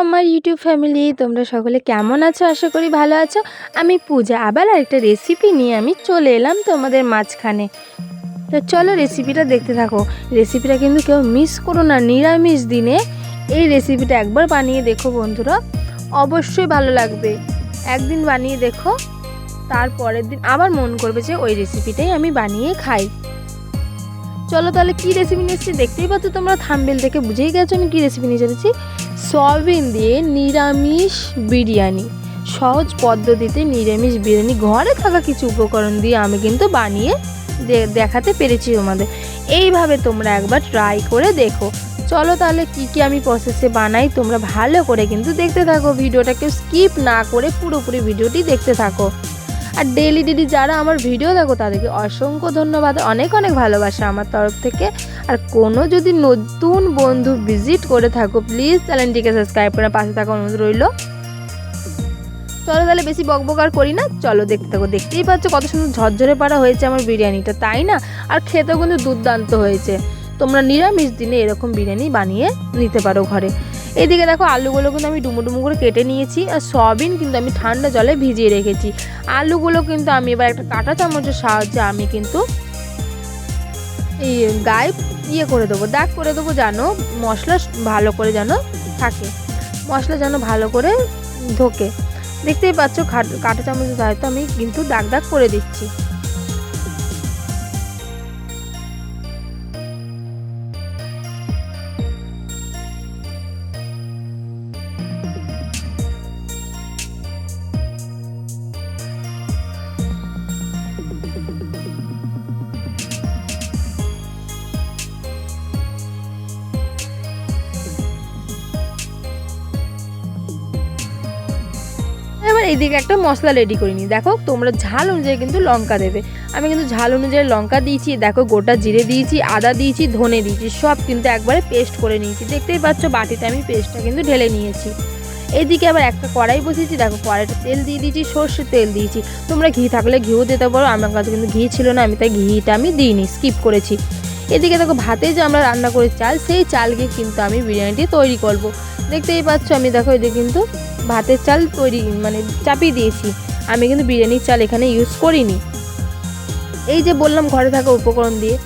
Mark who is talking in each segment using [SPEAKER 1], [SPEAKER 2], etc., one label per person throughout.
[SPEAKER 1] আমার YouTube family তোমরা সকলে কেমন আছো? আশা করি ভালো আছো। আমি পূজা। আবার আরেকটা রেসিপি নিয়ে আমি চলে এলাম তোমাদের মাঝখানে। তো চলো রেসিপিটা দেখতে থাকো। রেসিপিটা কিন্তু কেউ মিস করো না। নিরামিষ দিনে এই রেসিপিটা একবার বানিয়ে দেখো বন্ধুরা। অবশ্যই ভালো লাগবে। একদিন বানিয়ে দেখো। তারপরের দিন আবার মন করবে যে ওই রেসিপিটাই আমি বানিয়ে খাই। চলো তাহলে কী রেসিপি নিয়ে দেখতেই পাচ্ছ তোমরা থাম্বেল থেকে বুঝেই গেছো আমি কি রেসিপি নিয়ে চলেছি সয়াবিন দিয়ে নিরামিষ বিরিয়ানি। সহজ পদ্ধতিতে নিরামিষ বিরিয়ানি। ঘরে থাকা কিছু উপকরণ দিয়ে আমি কিন্তু বানিয়ে দেখাতে পেরেছি তোমাদের। এইভাবে তোমরা একবার ট্রাই করে দেখো। চলো তাহলে কি কি আমি প্রসেসে বানাই, তোমরা ভালো করে কিন্তু দেখতে থাকো। ভিডিওটাকে স্কিপ না করে পুরোপুরি ভিডিওটি দেখতে থাকো। আর ডেলি ডেলি যারা আমার ভিডিও দেখো, তাদেরকে অসংখ্য ধন্যবাদ, অনেক অনেক ভালোবাসা আমার তরফ থেকে। আর কোনো যদি নতুন বন্ধু ভিজিট করে থাকো প্লিজ চ্যানেলটিকে সাবস্ক্রাইব করে পাশে থাকা অনুরোধ রইল। চলো তাহলে বেশি বকবক আর করি না, চলো দেখতে থাকো। দেখতেই পাচ্ছ কত সুন্দর ঝরঝরে পাড়া হয়েছে আমার বিরিয়ানিটা, তাই না? আর খেতেও কিন্তু দুর্দান্ত হয়েছে। তোমরা নিরামিষ দিনে এরকম বিরিয়ানি বানিয়ে নিতে পারো ঘরে। এইদিকে দেখো আলুগুলো কিন্তু আমি ডুমো ডুমো করে কেটে নিয়েছি আর সয়াবিন কিন্তু আমি ঠান্ডা জলে ভিজিয়ে রেখেছি। আলুগুলো কিন্তু আমি এবার একটা কাঁটা চামচের সাহায্যে আমি কিন্তু এই গায়ে ইয়ে করে দেবো। দাগ করে দেবো যেন মশলা ভালো করে যেন থাকে। মশলা যেন ভালো করে ঢোকে। দেখতেই পাচ্ছ কাঁটা চামচের সাহায্যে আমি কিন্তু দাগ দাগ করে দিচ্ছি। এইদিকে একটা মশলা রেডি করে নিই। দেখো, তোমরা ঝাল অনুযায়ী কিন্তু লঙ্কা দেবে। আমি কিন্তু ঝাল অনুযায়ী লঙ্কা দিয়েছি, দেখো গোটা জিরে দিয়েছি, আদা দিয়েছি, ধনে দিয়েছি, সব কিন্তু একবারে পেস্ট করে নিয়েছি। দেখতেই পাচ্ছ বাটিতে আমি পেস্টটা কিন্তু ঢেলে নিয়েছি। এদিকে আবার একটা কড়াই বসিয়েছি, দেখো কড়াইটা তেল দিয়ে দিয়েছি, সর্ষের তেল দিয়েছি। তোমরা ঘি থাকলে ঘিও দিতে পারো, আমার কাছে কিন্তু ঘি ছিল না, আমি তাই ঘিটা আমি দিইনি স্কিপ করেছি। এদিকে দেখো ভাতে যে আমরা রান্না করি চাল, সেই চালকে কিন্তু আমি বিরিয়ানিটি তৈরি করব। দেখতেই পাচ্ছ আমি দেখো এদিকে কিন্তু ভাতের চাল তৈরি মানে চাপিয়ে দিয়েছি। আমি কিন্তু বিরিয়ানির চাল এখানে ইউজ করিনি। এই যে বললাম ঘরে থাকা উপকরণ দিয়ে,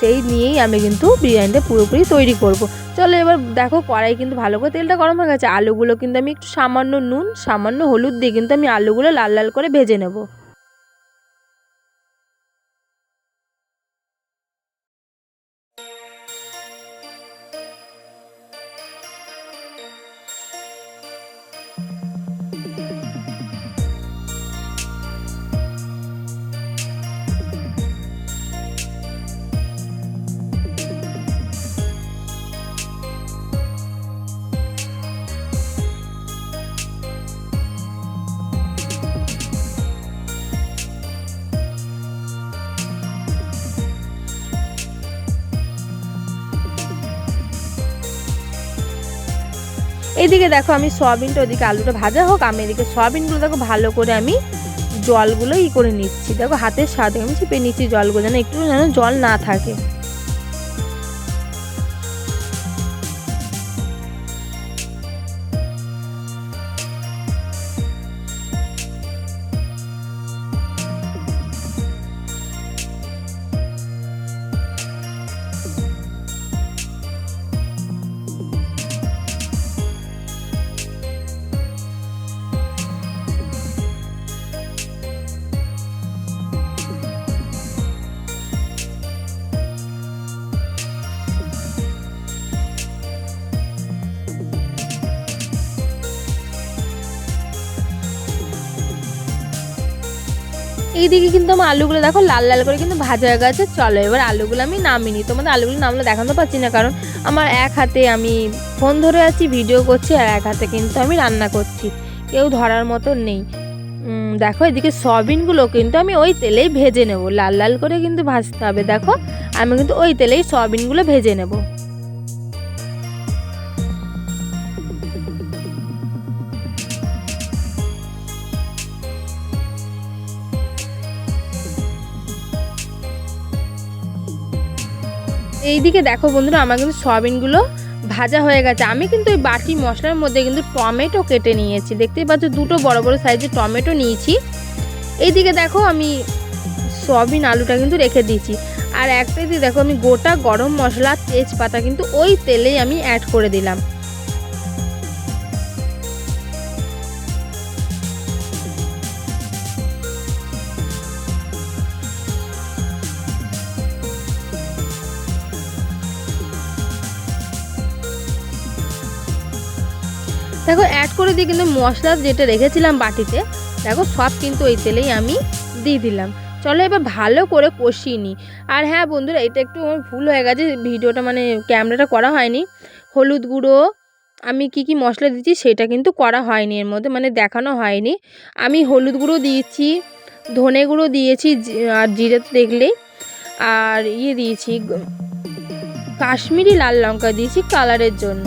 [SPEAKER 1] সেই নিয়েই আমি কিন্তু বিরিয়ানিটা পুরোপুরি তৈরি করব। চলো এবার দেখো কড়াই কিন্তু ভালো করে তেলটা গরম হয়ে গেছে। আলুগুলো কিন্তু আমি একটু সামান্য নুন, সামান্য হলুদ দিয়ে কিন্তু আমি আলুগুলো লাল লাল করে ভেজে নেব। এইদিকে দেখো আমি সয়াবিনটা ওদিকে আলুটা ভাজা হোক, আমি এদিকে সয়াবিনগুলো দেখো ভালো করে আমি জলগুলো ই করে নিচ্ছি। দেখো হাতের সাথে আমি চিপে নিচ্ছি জলগুলো যেন একটু যেন জল না থাকে। এইদিকে কিন্তু আমার আলুগুলো দেখো লাল লাল করে কিন্তু ভাজা হয়ে গেছে। চলো এবার আলুগুলো আমি নামিনি তোমাদের আলুগুলো নামলে দেখাতে পারছি না, কারণ আমার এক হাতে আমি ফোন ধরে আছি, ভিডিও করছি, আর এক হাতে কিন্তু আমি রান্না করছি। কেউ ধরার মতো নেই। দেখো এদিকে সয়াবিনগুলো কিন্তু আমি ওই তেলেই ভেজে নেব। লাল লাল করে কিন্তু ভাজতে হবে, দেখো। আমি কিন্তু ওই তেলেই সয়াবিনগুলো ভেজে নেব। এইদিকে দেখো বন্ধুরা, আমার কিন্তু সয়াবিনগুলো ভাজা হয়ে গেছে। আমি কিন্তু ওই বাটি মশলার মধ্যে কিন্তু টমেটো কেটে নিয়েছি। দেখতেই পাচ্ছ, দুটো বড় বড় সাইজের টমেটো নিয়েছি। এইদিকে দেখো, আমি সয়াবিন আলুটা কিন্তু রেখে দিয়েছি। আর একটা দিয়ে দেখো, আমি গোটা গরম মশলা তেজপাতা কিন্তু ওই তেলেই আমি অ্যাড করে দিলাম। দেখো অ্যাড করে দিয়ে কিন্তু মশলা যেটা রেখেছিলাম বাটিতে, দেখো, সব কিন্তু ওই তেলেই আমি দিয়ে দিলাম। চলো এবার ভালো করে কষিয়ে নিই। আর হ্যাঁ বন্ধুরা, এটা একটু আমার ভুল হয়ে গেছে, ভিডিওটা মানে ক্যামেরাটা করা হয়নি। হলুদ গুঁড়ো, আমি কি কি মশলা দিচ্ছি সেটা কিন্তু করা হয়নি, এর মধ্যে মানে দেখানো হয়নি। আমি হলুদ গুঁড়ো দিয়েছি, ধনে গুঁড়ো দিয়েছি আর জিরে তো দেখলেই। আর ইয়ে দিয়েছি, কাশ্মীরি লাল লঙ্কা দিয়েছি কালারের জন্য।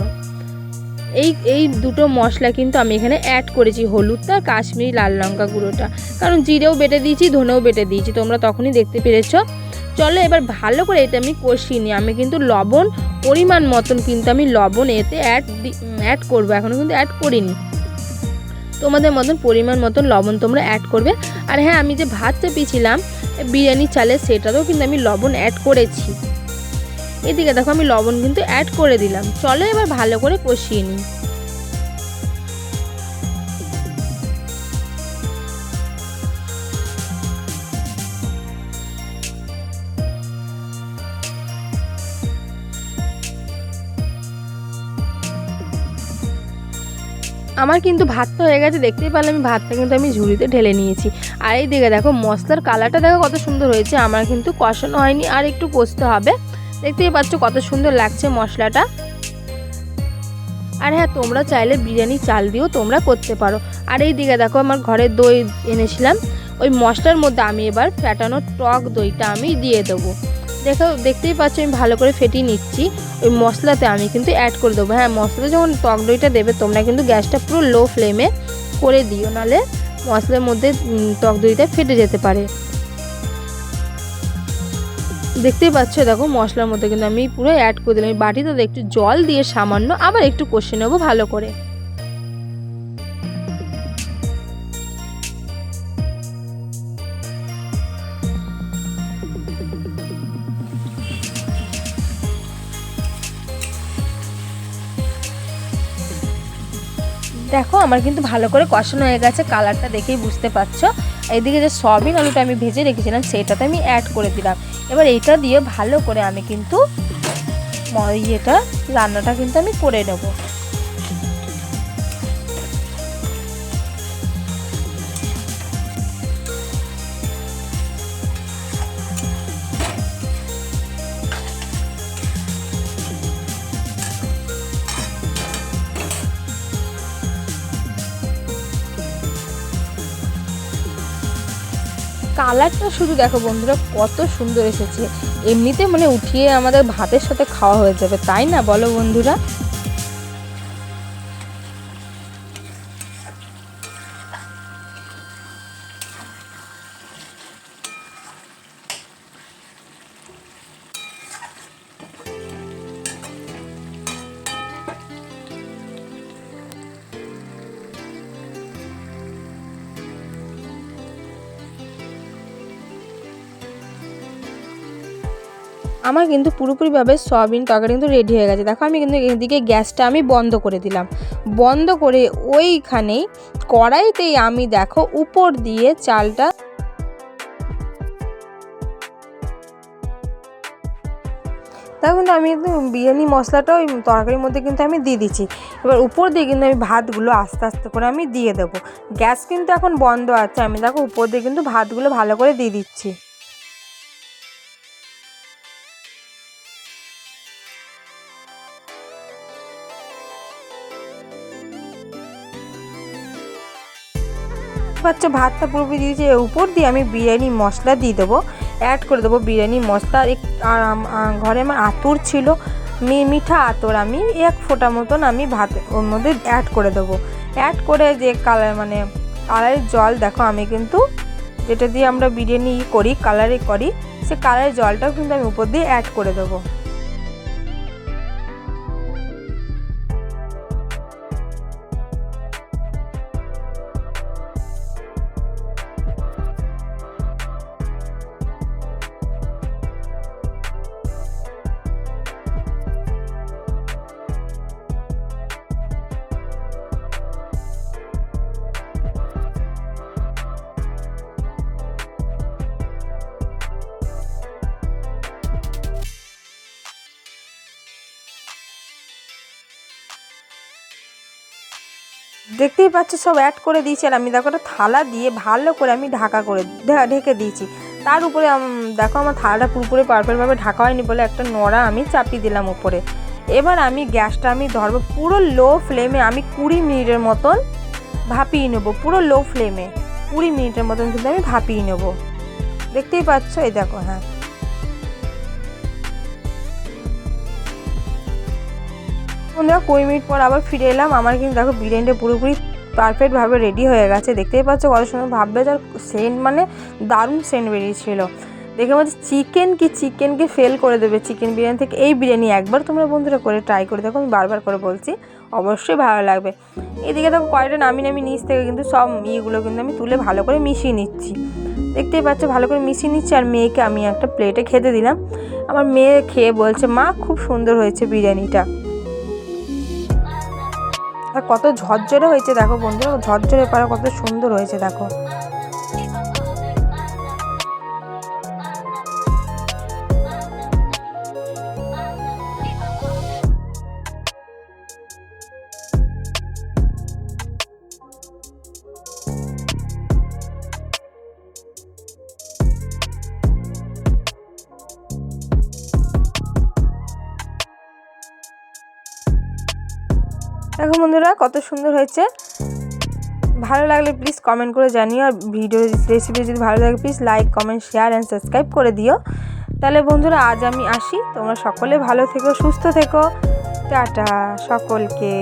[SPEAKER 1] এই এই দুটো মশলা কিন্তু আমি এখানে অ্যাড করেছি হলুদটা কাশ্মীরি লাল লঙ্কা গুঁড়োটা। কারণ জিরেও বেটে দিয়েছি, ধনেও বেটে দিয়েছি, তোমরা তখনই দেখতে পেরেছ। চলো এবার ভালো করে এটা আমি কষিয়ে নিই। আমি কিন্তু লবণ পরিমাণ মতন কিন্তু আমি লবণ এতে অ্যাড অ্যাড করব এখনও কিন্তু অ্যাড করিনি। তোমাদের মতন পরিমাণ মতন লবণ তোমরা অ্যাড করবে। আর হ্যাঁ আমি যে ভাত চাপিয়েছিলাম বিরিয়ানি চালের সেটাতেও কিন্তু আমি লবণ অ্যাড করেছি। এদিকে দেখো আমি লবণ কিন্তু অ্যাড করে দিলাম। চলো এবার ভালো করে কষিয়ে নিই। আমার কিন্তু ভাত তো হয়ে গেছে, দেখতেই পারলে আমি ভাতটা কিন্তু আমি ঝুড়িতে ঢেলে নিয়েছি। আর এই দিকে দেখো মশলার কালারটা দেখো কত সুন্দর হয়েছে, আমার কিন্তু কষানো হয়নি, আর একটু কষতে হবে। দেখতেই পাচ্ছ কত সুন্দর লাগছে মশলাটা। আর হ্যাঁ তোমরা চাইলে বিরিয়ানি, চাল দিয়েও তোমরা করতে পারো। আর এই দিকে দেখো আমার ঘরে দই এনেছিলাম। ওই মশলার মধ্যে আমি এবার ফ্যাটানো টক দইটা আমি দিয়ে দেবো। দেখো, দেখতেই পাচ্ছ আমি ভালো করে ফেটিয়ে নিচ্ছি। ওই মশলাতে আমি কিন্তু অ্যাড করে দেবো। হ্যাঁ মশলাতে যখন টক দইটা দেবে, তোমরা কিন্তু গ্যাসটা পুরো লো ফ্লেমে করে দিও। নালে মশলার মধ্যে টক দইটা ফেটে যেতে পারে। দেখতেই পাচ্ছ, দেখো মশলার মধ্যে কিন্তু আমি পুরো অ্যাড করে দিলাম। বাটিতে একটু জল দিয়ে সামান্য আবার একটু কষে নেব ভালো করে। দেখো আমার কিন্তু ভালো করে কষানো হয়ে গেছে কালারটা দেখেই বুঝতে পারছ। এইদিকে যে সয়াবিন আলুটা আমি ভেজে রেখেছিলাম, সেটাতে আমি অ্যাড করে দিলাম। এবার এটা দিয়ে ভালো করে আমি কিন্তু ইয়েটা রান্নাটা কিন্তু আমি করে নেব। কালারটা শুধু দেখো বন্ধুরা, কত সুন্দর এসেছে। এমনিতে মানে উঠিয়ে আমাদের ভাতের সাথে খাওয়া হয়ে যাবে, তাই না বলো বন্ধুরা? আমার কিন্তু পুরোপুরিভাবে সয়াবিন তরকারি কিন্তু রেডি হয়ে গেছে। দেখো আমি কিন্তু এদিকে গ্যাসটা আমি বন্ধ করে দিলাম। বন্ধ করে ওইখানেই কড়াইতেই আমি দেখো উপর দিয়ে চালটা তাও কিন্তু আমি কিন্তু বিরিয়ানি মশলাটা ওই তরকারির মধ্যে কিন্তু আমি দিয়ে দিচ্ছি। এবার উপর দিয়ে কিন্তু আমি ভাতগুলো আস্তে আস্তে করে আমি দিয়ে দেবো। গ্যাস কিন্তু এখন বন্ধ আছে। আমি দেখো উপর দিয়ে কিন্তু ভাতগুলো ভালো করে দিয়ে দিচ্ছি। পাচ্ছ ভাতটা পুরোপুরি দিয়েছি উপর দিয়ে আমি বিরিয়ানি মশলা দিয়ে দেবো অ্যাড করে দেবো বিরিয়ানি মশলা। ঘরে আমার আতর ছিল মিঠা আতর, আমি এক ফোঁটা মতন আমি ভাত ওর মধ্যে অ্যাড করে দেবো। অ্যাড করে যে কালার মানে কালারের জল, দেখো আমি কিন্তু যেটা দিয়ে আমরা বিরিয়ানি করি কালারে করি, সে কালারের জলটাও কিন্তু আমি উপর দিয়ে অ্যাড করে দেবো। দেখতেই পাচ্ছ, সব অ্যাড করে দিয়েছি আর আমি দেখো একটা থালা দিয়ে ভালো করে আমি ঢাকা করে ঢেকে দিয়েছি। তার উপরে দেখো আমার থালাটা পুরোপুরি পারফেক্টভাবে ঢাকা হয়নি বলে একটা নোড়া আমি চাপিয়ে দিলাম উপরে। এবার আমি গ্যাসটা আমি ধরবো পুরো লো ফ্লেমে আমি কুড়ি মিনিটের মতন ভাপিয়ে নেব, পুরো লো ফ্লেমে কুড়ি মিনিটের মতন কিন্তু আমি ভাপিয়ে নেব। দেখতেই পাচ্ছ, এই দেখো হ্যাঁ। বন্ধুরা কুড়ি মিনিট পর আবার ফিরে এলাম। আমার কিন্তু দেখো বিরিয়ানিটা পুরোপুরি পারফেক্টভাবে রেডি হয়ে গেছে। দেখতেই পাচ্ছ কত সময় ভাববে যার সেন্ট মানে দারুণ সেন্ট বেরিয়েছিল। দেখে বলছি চিকেন কি চিকেনকে ফেল করে দেবে চিকেন বিরিয়ানি থেকে। এই বিরিয়ানি একবার তোমরা বন্ধুরা করে ট্রাই করে দেখো, আমি বারবার করে বলছি, অবশ্যই ভালো লাগবে। এদিকে দেখো কয়টা নামি নামি নিচ থেকে কিন্তু সব ইয়েগুলো কিন্তু আমি তুলে ভালো করে মিশিয়ে নিচ্ছি। দেখতেই পাচ্ছ ভালো করে মিশিয়ে নিচ্ছি আর মেয়েকে আমি একটা প্লেটে খেতে দিলাম। আমার মেয়ে খেয়ে বলছে, মা, খুব সুন্দর হয়েছে বিরিয়ানিটা। আর কত ঝরঝরে হয়েছে দেখো বন্ধুরা ঝরঝরে পাড়া কত সুন্দর হয়েছে দেখো। দেখো বন্ধুরা, কত সুন্দর হয়েছে। ভালো লাগলে প্লিজ কমেন্ট করে জানিও, আর ভিডিও রেসিপি যদি ভালো লাগে please like comment share and subscribe করে দিও। তাহলে বন্ধুরা, আজ আমি আসি। তোমরা সকলে ভালো থেকো, সুস্থ থেকো। টাটা সকলকে।